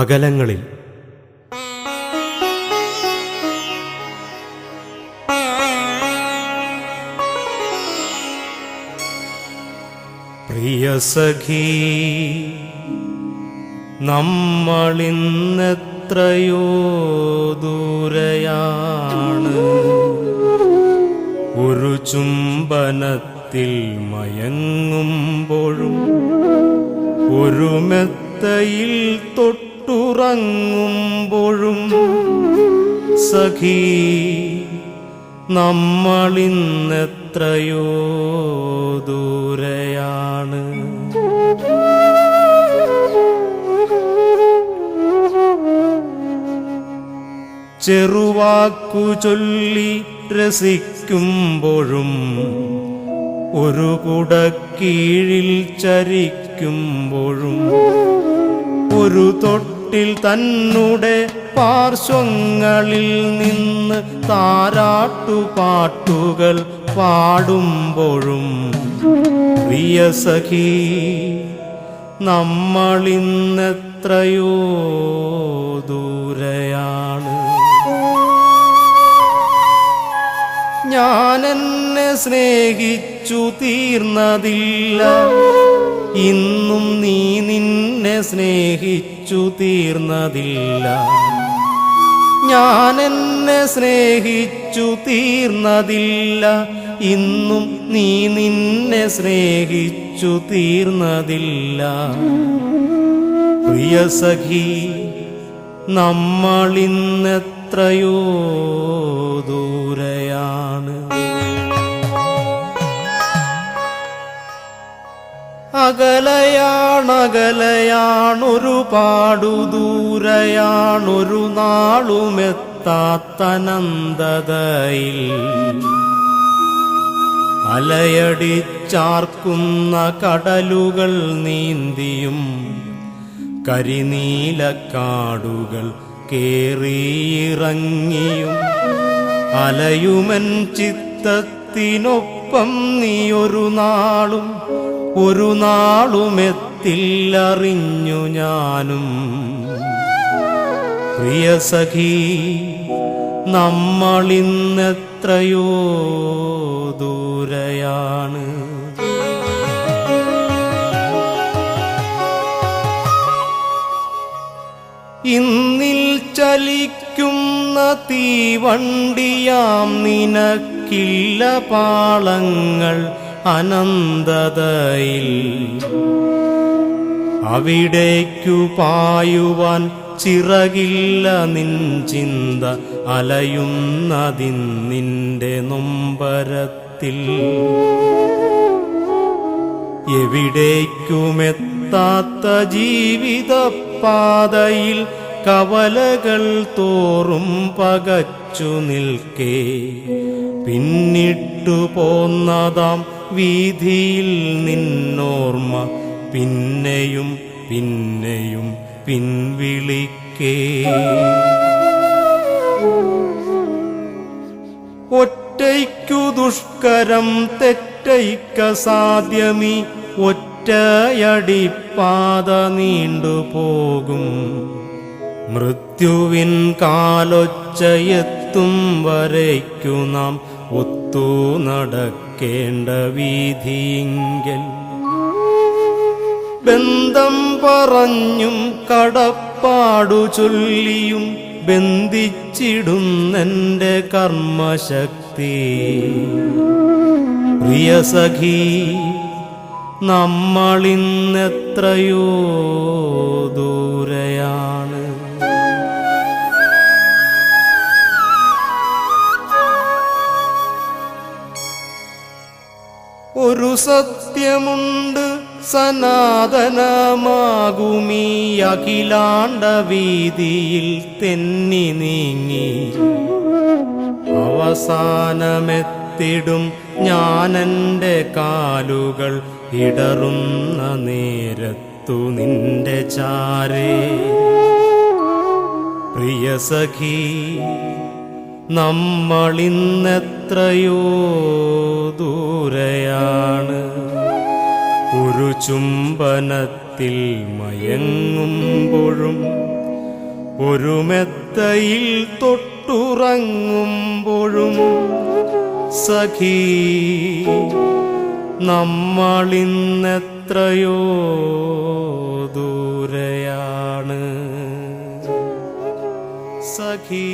അകലങ്ങളിൽ. പ്രിയ സഖി നമ്മളിന്നെത്രയോ ദൂരയാണ്. ഒരു ചുംബനത്തിൽ മയങ്ങുമ്പോഴും ഒരു മെത്തയിൽ തൊട്ടുറങ്ങുമ്പോഴും സഖീ നമ്മളിന്നെത്രയോ ദൂരയാണ്. ചെറുവാക്കു ചൊല്ലി രസിക്കുമ്പോഴും ഒരു കുടക്കീഴിൽ ചരിക്കുമ്പോഴും ഒരു തൊട്ടിൽ തന്നുടെ പാർശ്വങ്ങളിൽ നിന്ന് താരാട്ടുപാട്ടുകൾ പാടുമ്പോഴും പ്രിയ സഖി നമ്മളിന്നെത്രയോ ദൂരയാണ്. ഞാൻ എന്നെ സ്നേഹിച്ചു തീർന്നതില്ല. ഇന്നും നീ നിന്നെ സ്നേഹിച്ചു തീർന്നതില്ല. ഞാൻ എന്നെ സ്നേഹിച്ചു തീർന്നതില്ല. ഇന്നും നീ നിന്നെ സ്നേഹിച്ചു തീർന്നതില്ല. പ്രിയ സഖി നമ്മളിന്നെത്രയോ ദൂരയാണ് അകലയാണകലയാണൊരുപാടു ദൂരയാണൊരു നാളുമെത്താത്തനന്തതയിൽ അലയടിച്ചാർക്കുന്ന കടലുകൾ നീന്തിയും കരിനീലക്കാടുകൾ കേറിയിറങ്ങിയും അലയുമൻ ചിത്തത്തിനൊപ്പം നീയൊരു നാളും ഒരു നാളുമെത്തില്ലറിഞ്ഞു ഞാനും. പ്രിയ സഖി നമ്മളിന്നെത്രയോ ദൂരയാണ്. ഇന്നിൽ ചലിക്കുന്ന തീവണ്ടിയാം നിനക്കില്ല പാളങ്ങൾ. അനന്തതയിൽ അവിടേക്കു പായുവാൻ ചിറകില്ല നിൻ ചിന്ത അലയുന്നതിൻ നിന്റെ നൊമ്പരത്തിൽ. എവിടേക്കുമെത്താത്ത ജീവിതപാതയിൽ കവലകൾ തോറും പകച്ചു നിൽക്കേ. പിന്നിട്ടു പോന്നതാം വീതിയിൽ നിന്നോർമ്മ പിന്നെയും പിന്നെയും പിൻവിളിക്കേ. ഒറ്റയ്ക്കു ദുഷ്കരം തെറ്റയ്ക്ക സാധ്യമി ഒറ്റയടിപ്പാത നീണ്ടുപോകും മൃത്യുവിൻ കാലൊച്ചയെത്തും വരയ്ക്കു നാം ഒത്തു നടക്കേണ്ട വീതിയിങ്കൽ ബന്ധം പറഞ്ഞും കടപ്പാടു ചൊല്ലിയും ബന്ധിച്ചിടുന്നെന്റെ കർമ്മശക്തി. പ്രിയ സഖി നമ്മളിന്നെത്രയോ ദൂരയാണ്. ഒരു സത്യമുണ്ട് സനാതനമാകുമീ അഖിലാണ്ട വീതിയിൽ തെന്നി നീങ്ങി. അവസാനമെത്തിടും ഞാനെന്റെ കാലുകൾ ഇടറുന്ന നേരത്തു നിന്റെ ചാരേ. പ്രിയ സഖി നമ്മളിന്നെത്രയോ ദൂരയാണ് ഒരു ചുംബനത്തിൽ മയങ്ങുമ്പോഴും ഒരു മെത്തയിൽ തൊട്ടുറങ്ങുമ്പോഴും സഖീ നമ്മളിന്നെത്രയോ ദൂരയാണ് സഖീ